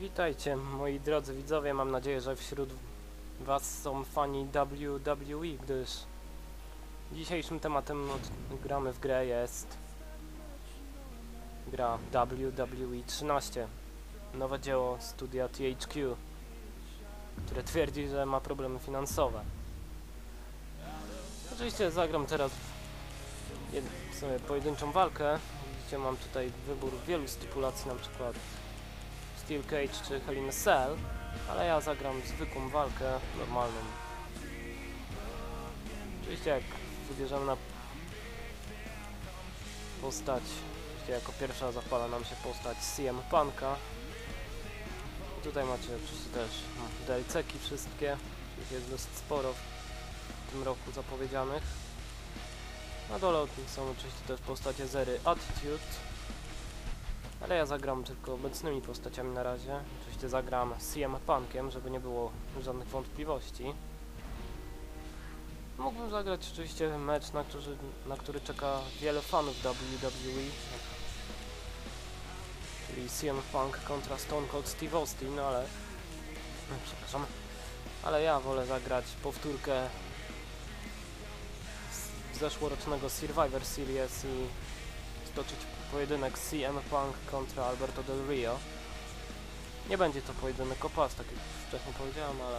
Witajcie moi drodzy widzowie, mam nadzieję, że wśród was są fani WWE, gdyż dzisiejszym tematem gramy w grę jest gra WWE 13 nowe dzieło studia THQ które twierdzi, że ma problemy finansowe. Oczywiście zagram teraz sobie pojedynczą walkę. Widzicie mam tutaj wybór wielu stipulacji na przykład Steel Cage czy Hell in a Cell, ale ja zagram zwykłą walkę, normalną. Oczywiście jak wybierzemy na postać, oczywiście jako pierwsza zapala nam się postać CM Punka. Tutaj macie oczywiście też no, DLC-ki wszystkie, ich jest dosyć sporo w tym roku zapowiedzianych. Na dole są oczywiście też postacie Zery Attitude, ale ja zagram tylko obecnymi postaciami na razie. Oczywiście zagram CM Punkiem, żeby nie było żadnych wątpliwości. Mógłbym zagrać oczywiście mecz, na który, na który czeka wiele fanów WWE. Czyli CM Punk kontra Stone Cold Steve Austin, no ale... No, przepraszam. Ale ja wolę zagrać powtórkę zeszłorocznego Survivor Series i stoczyć pojedynek CM Punk kontra Alberto Del Rio. Nie będzie to pojedynek o pas, tak jak wcześniej powiedziałem, ale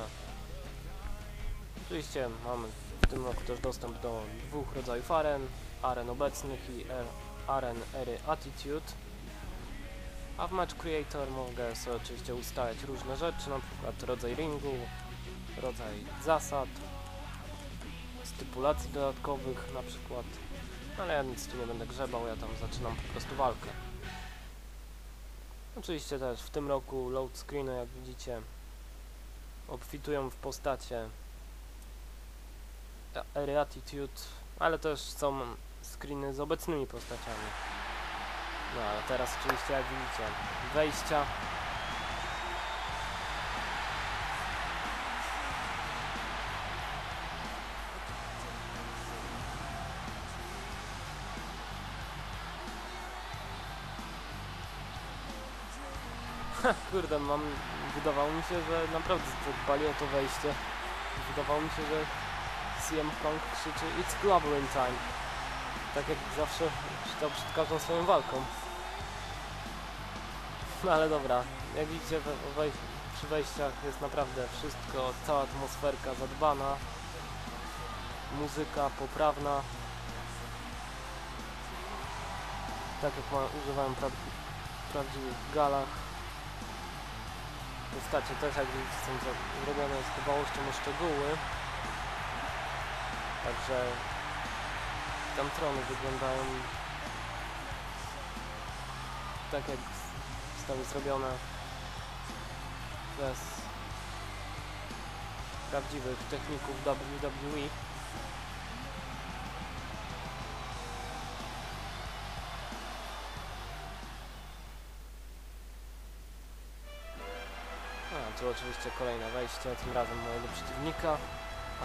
oczywiście mamy w tym roku też dostęp do dwóch rodzajów aren, aren obecnych i er, aren ery Attitude. A w Match Creator mogę sobie oczywiście ustawiać różne rzeczy, na przykład rodzaj ringu, rodzaj zasad, stypulacji dodatkowych na przykład ale ja nic tu nie będę grzebał, ja tam zaczynam po prostu walkę. Oczywiście też w tym roku load screeny, jak widzicie, obfitują w postacie Ery Attitude, ale też są screeny z obecnymi postaciami. No ale teraz oczywiście jak widzicie, wejścia Kurde, mam... Wydawało mi się, że naprawdę zadbali o to wejście. Wydawało mi się, że CM Punk krzyczy It's Global in time. Tak jak zawsze czytał przed każdą swoją walką. No ale dobra, jak widzicie przy wejściach jest naprawdę wszystko, cała atmosferka zadbana. Muzyka poprawna. Tak jak ma, używałem pra prawdziwych galach. Postacie też jak widzicie są zrobione z dbałością o szczegóły. Także tam trony wyglądają tak jak zostały zrobione przez prawdziwych techników WWE. Tu oczywiście kolejne wejście, tym razem mojego przeciwnika,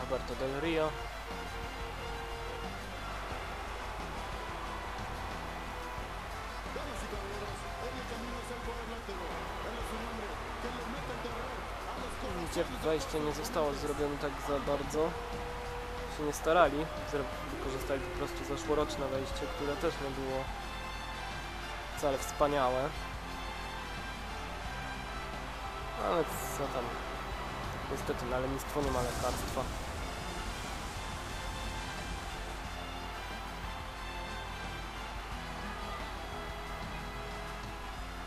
Alberto Del Rio. Widzicie, wejście nie zostało zrobione tak za bardzo. Się nie starali, wykorzystali po prostu zeszłoroczne wejście, które też nie było wcale wspaniałe. Ale co tam? Niestety na lenistwo nie ma lekarstwa.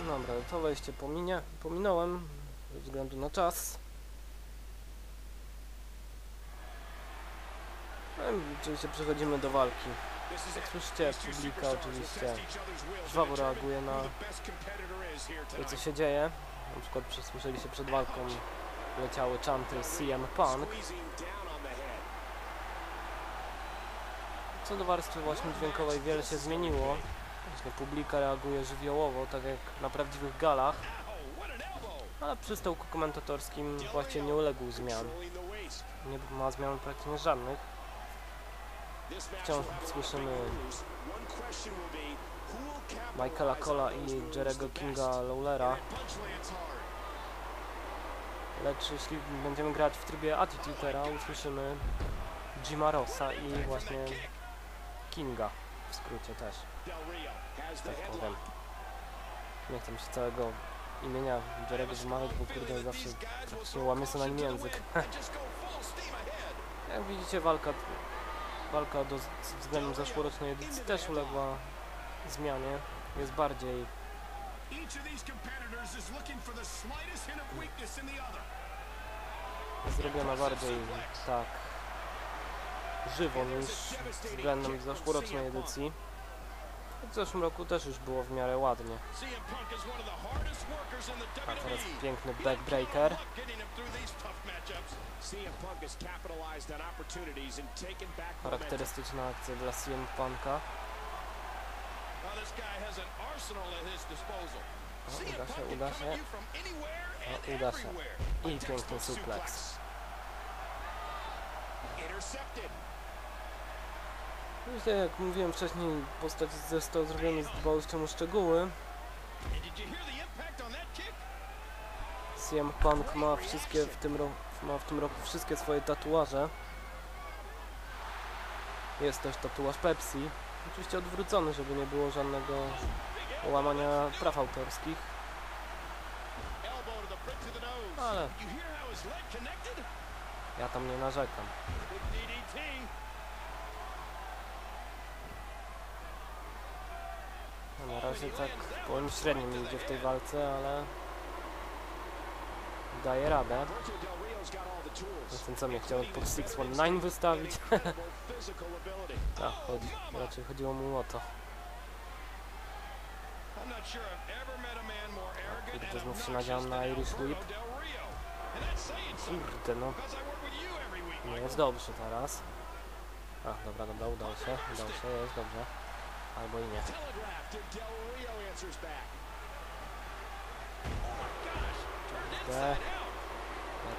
Dobra, to wejście pominie, pominąłem ze względu na czas. No i oczywiście przechodzimy do walki. Jak słyszycie, publika oczywiście żwawo reaguje na to, co się dzieje. Na przykład słyszeliście przed walką leciały czanty CM Punk. Co do warstwy właśnie dźwiękowej wiele się zmieniło. Właśnie publika reaguje żywiołowo, tak jak na prawdziwych galach. Ale przy stołku komentatorskim właśnie nie uległ zmian. Nie ma zmian praktycznie żadnych. Wciąż słyszymy Michaela Cola i Jerego Kinga Lawlera. Lecz jeśli będziemy grać w trybie Attitude usłyszymy Jima Rossa i właśnie Kinga w skrócie też, tak powiem. Nie chcę mi się całego imienia Jerego wymawiać, bo kurde zawsze praktycznie łamie sobie na nim język. Jak widzicie walka, walka do, względem zeszłorocznej edycji też uległa zmianie. Jest bardziej zrobiona bardziej tak żywo niż względem zeszłorocznej edycji. W zeszłym roku też już było w miarę ładnie. A teraz WWE. piękny backbreaker. Charakterystyczna akcja dla CM Punka. O, uda się, uda się. O, uda się. I piękny suplex. Intercepted. Myślę, jak mówiłem wcześniej, postać został zrobiony z dbałością o szczegóły. CM Punk ma wszystkie w tym roku, ma w tym roku wszystkie swoje tatuaże. Jest też tatuaż Pepsi. Oczywiście odwrócony, żeby nie było żadnego łamania praw autorskich. Ale ja tam nie narzekam. No, na razie tak powiem średnio mi idzie w tej walce, ale daje radę. Jestem co mnie chciał pod 619 wystawić. Tak, chodzi, raczej chodziło mu o to. A Kurde, znów się nadziałem na Irish Whip. Kurde, no nie jest dobrze teraz. A, dobra, dobra, udało się, udało się, jest dobrze. Albo i nie. Kurde,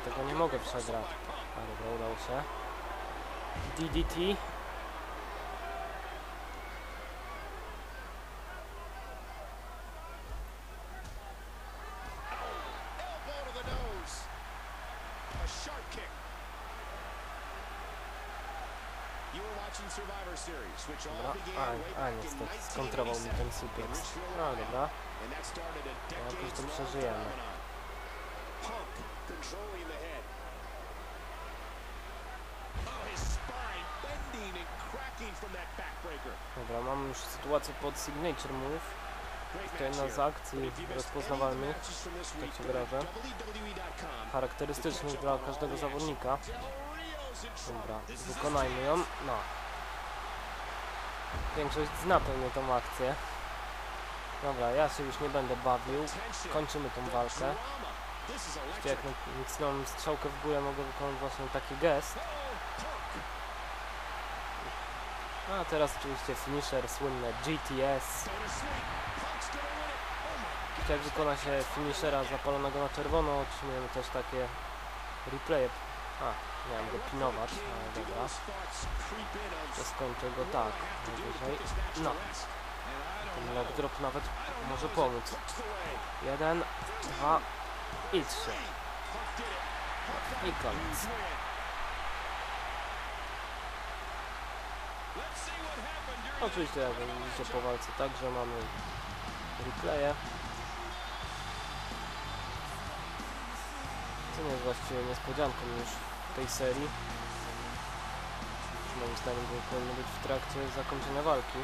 Tego nie mogę przegrać. A dobra, udało się. DDT. Dobra, a, a niestety skontrował mi ten suplex. No dobra. Jakoś to przeżyjemy. Controlling the head. Oh. Dobra, mam już sytuację pod Signature Move. Z here. akcji rozpoznawalnych, tak się wyrażę, WWE.com. charakterystycznych dla każdego zawodnika. Dobra, wykonajmy ją. No. Większość zna pewnie tą akcję. Dobra, ja się już nie będę bawił. Kończymy tą walkę. Electric. jak micnąłem strzałkę w górę, mogę wykonać właśnie taki gest. Punk. A teraz oczywiście finisher słynne GTS. Jak wykona się finishera zapalonego na czerwono, otrzymujemy też takie replaye. A, miałem go pinować, ale dobra. To skończę go tak, najwyżej. No, ten drop nawet może pomóc. Jeden, dwa i trzy. I koniec. Oczywiście, jak widzicie po walce także mamy replaye. Co nie jest właściwie niespodzianką już w tej serii. Moim zdaniem było powinno być w trakcie zakończenia walki.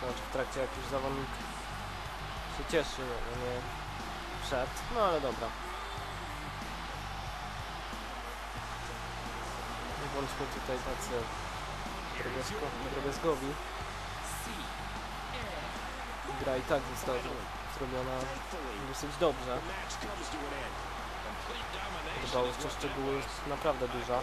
Znaczy w trakcie jak już zawodnik się cieszy, a nie przed. No ale dobra. Nie bądźmy tutaj tacy drobiazgo, drobiazgowi. Gra i tak została zro- zrobiona dosyć dobrze. Dbałość o szczegóły jest naprawdę duża.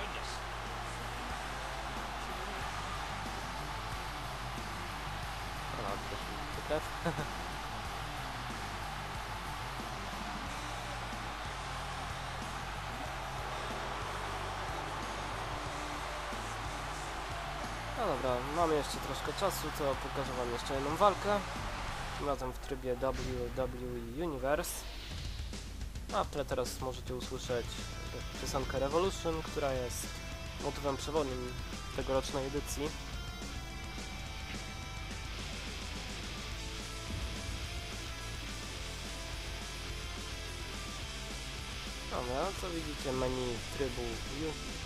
A, mi krew. No dobra, mamy jeszcze troszkę czasu, to pokażę wam jeszcze jedną walkę. Tym razem w trybie WWE Universe. A tle teraz możecie usłyszeć piosenkę Revolution, która jest motywem przewodnim tegorocznej edycji. Co widzicie menu trybu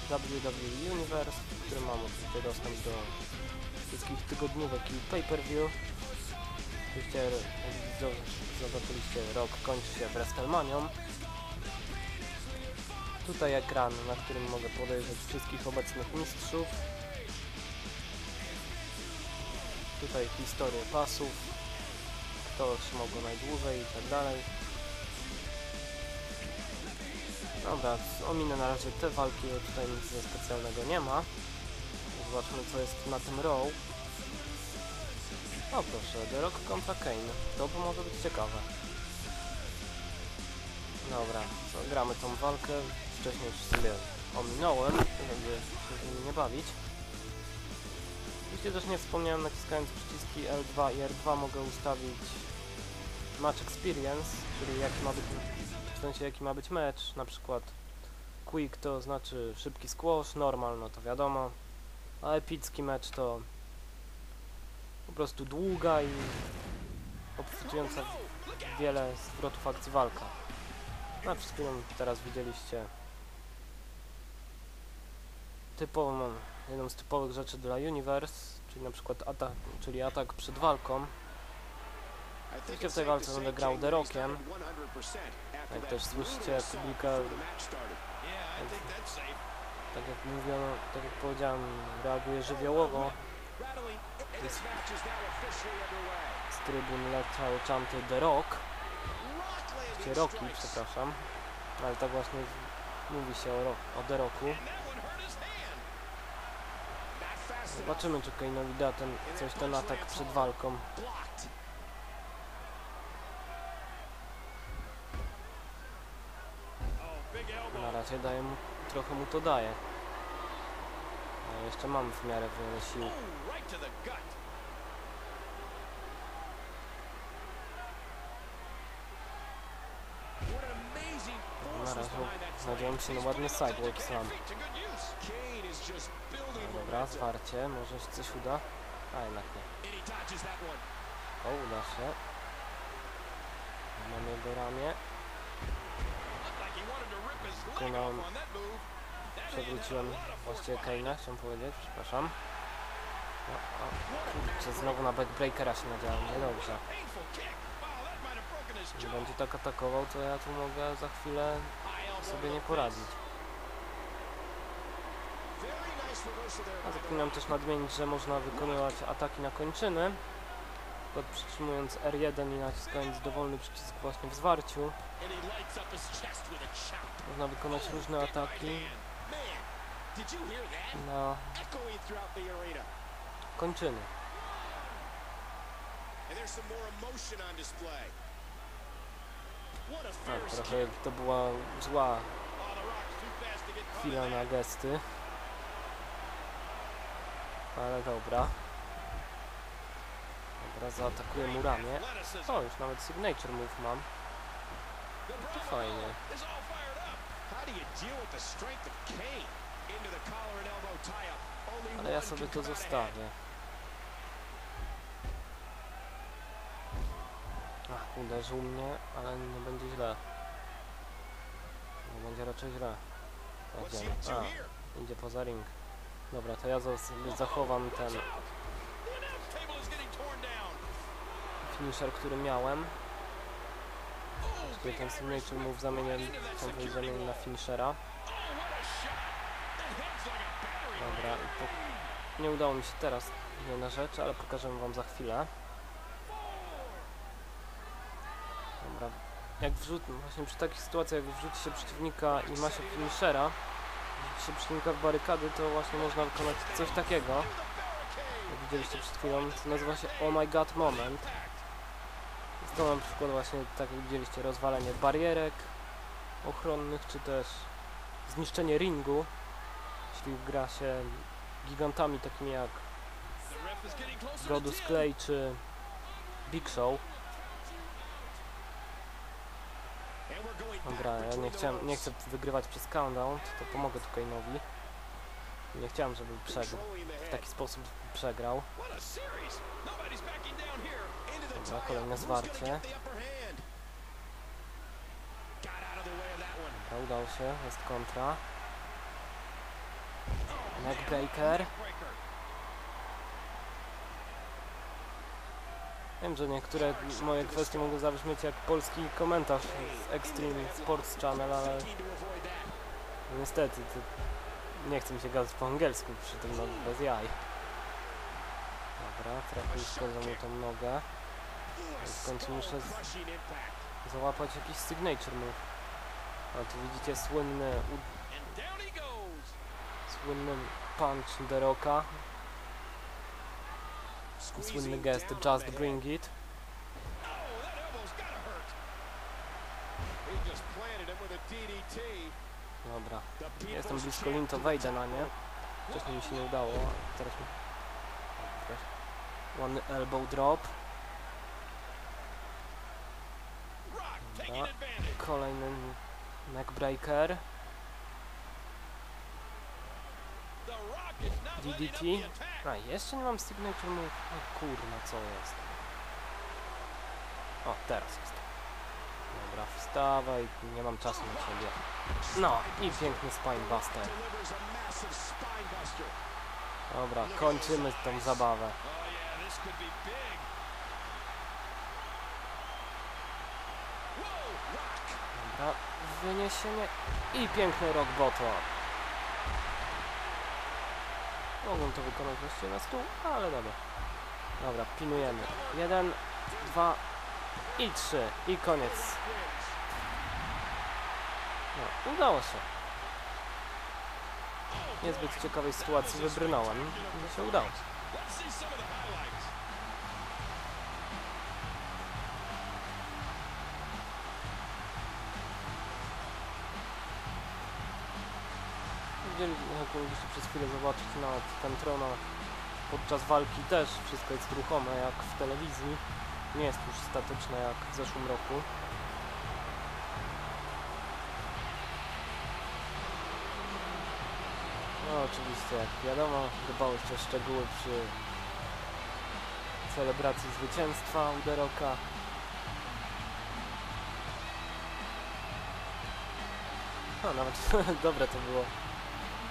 WWE Universe, w którym mam oczywiście dostęp do wszystkich tygodniówek i pay-per-view. Oczywiście, zobaczyliście, rok kończy się WrestleManią. Tutaj ekran, na którym mogę podejrzeć wszystkich obecnych mistrzów. Tutaj historię pasów, kto trzymał go najdłużej i tak dalej. Dobra, ominę na razie te walki, tutaj nic specjalnego nie ma. Zobaczmy co jest na tym row. O proszę, The Rock kontra Kane. To może być ciekawe. Dobra, gramy tą walkę. Wcześniej już sobie ominąłem, żeby się z nimi nie bawić. Oczywiście też nie wspomniałem, naciskając przyciski L2 i R2 mogę ustawić Match Experience, czyli jaki ma być, w sensie jaki ma być mecz, na przykład Quick to znaczy szybki squash, normal no to wiadomo, a epicki mecz to po prostu długa i obfitująca wiele zwrotów akcji walka. Na chwilą teraz widzieliście typową, jedną z typowych rzeczy dla Universe, czyli na przykład atak, czyli atak przed walką. Oczywiście w tej walce będę grał The Rockiem. Jak też słyszycie, publika, tak jak mówiono, tak jak powiedziałem, reaguje żywiołowo. Z trybun leciały czanty The Rock, czy Rocky, przepraszam. Ale tak właśnie mówi się o, o The Rocku. Zobaczymy, czy Kane'owi da ten, coś ten atak przed walką. Razie daje mu, trochę mu to daje. Ale jeszcze mam w miarę wiele sił. Na razie znajdziemy się na ładny sidewalk No dobra, zwarcie, może się coś uda. A jednak nie. O, uda się. Mam jego ramię. Man przewróciłem właściwie Kane'a, chciałem powiedzieć, przepraszam. No, o, kurczę, znowu na backbreakera się nadziałem, niedobrze. jaw. będzie tak atakował, to ja tu mogę za chwilę sobie nie poradzić. A zapominam też nadmienić, że można wykonywać ataki na kończyny. Przykład przytrzymując R1 i naciskając dowolny przycisk właśnie w zwarciu. Można wykonać różne Big right ataki that? na kończyny. Tak, trochę to była zła Oh, chwila na gesty. Ale dobra. Dobra, zaatakuję mu ramię. O, już nawet signature move mam. To fajnie. Ale ja sobie to zostawię. Ach, uderzył mnie, ale nie będzie źle. Nie będzie raczej źle. Tak, A, idzie poza ring. Dobra, to ja zachowam ten finisher, który miałem. Big ten signature move that ten zamienię na finishera. Dobra, nie udało mi się teraz jedna rzecz, ale pokażę wam za chwilę. Dobra, jak wrzuć, właśnie przy takich sytuacjach, jak wrzuci się przeciwnika i ma się finishera, wrzuci się przeciwnika w barykady, to właśnie można wykonać coś takiego, jak widzieliście przed chwilą, co nazywa się Oh My God Moment. To na przykład właśnie, tak jak widzieliście, rozwalenie barierek ochronnych, czy też zniszczenie ringu, jeśli gra się gigantami takimi jak Brodus 10. Clay czy Big Show. Dobra, ja nie, chciałem, nie chcę wygrywać przez countdown, to pomogę tu Kane'owi. Nie chciałem, żeby przegrał. W taki sposób przegrał. Dobra, kolejne zwarcie. Dobra, udało się, jest kontra. Neckbreaker. Wiem, że niektóre moje kwestie mogą zabrzmieć jak polski komentarz z Extreme Sports Channel, ale niestety to nie chcę mi się gadać po angielsku przy tym no, bez jaj. Dobra, trafił szkodzą mu tą nogę. W końcu muszę załapać jakiś signature move. A tu widzicie słynny, słynny punch The Rocka słynny gest Just Bring It. Dobra, jestem blisko lin, to wejdę na nie. Wcześniej mi się nie udało, teraz mi... One elbow drop. Dobra. Kolejny neckbreaker. DDT. A, jeszcze nie mam signature move. O kurna, co jest? O, teraz jest. Dobra, wstawaj, nie mam czasu na ciebie. No, i piękny spinebuster. Dobra, kończymy tą zabawę. Dobra, wyniesienie i piękny rock bottom. Mogłem to wykonać właściwie na stół, ale dobra. Dobra, pilnujemy. Jeden, dwa i trzy. I koniec. No, udało się. Niezbyt ciekawej sytuacji wybrnąłem. Mi się udało. Jak mogliście przez chwilę zobaczyć nawet ten podczas walki też wszystko jest ruchome jak w telewizji. Nie jest już statyczne jak w zeszłym roku. Oczywiście, jak wiadomo, dbałość o szczegóły przy celebracji zwycięstwa Uderoka. No nawet dobre to było.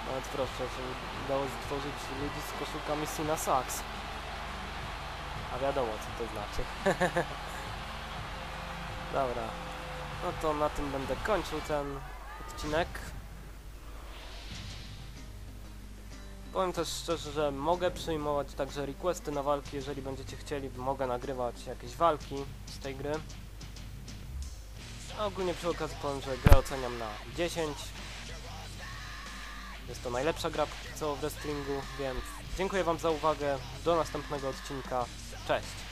Nawet proszę, że udało stworzyć ludzi z koszulkami Sina Sax. A wiadomo co to znaczy. Dobra. No to na tym będę kończył ten odcinek. Powiem też szczerze, że mogę przyjmować także requesty na walki, jeżeli będziecie chcieli, mogę nagrywać jakieś walki z tej gry. A ogólnie przy okazji powiem, że grę oceniam na 10. Jest to najlepsza gra co w wrestlingu, więc dziękuję Wam za uwagę. Do następnego odcinka. Cześć!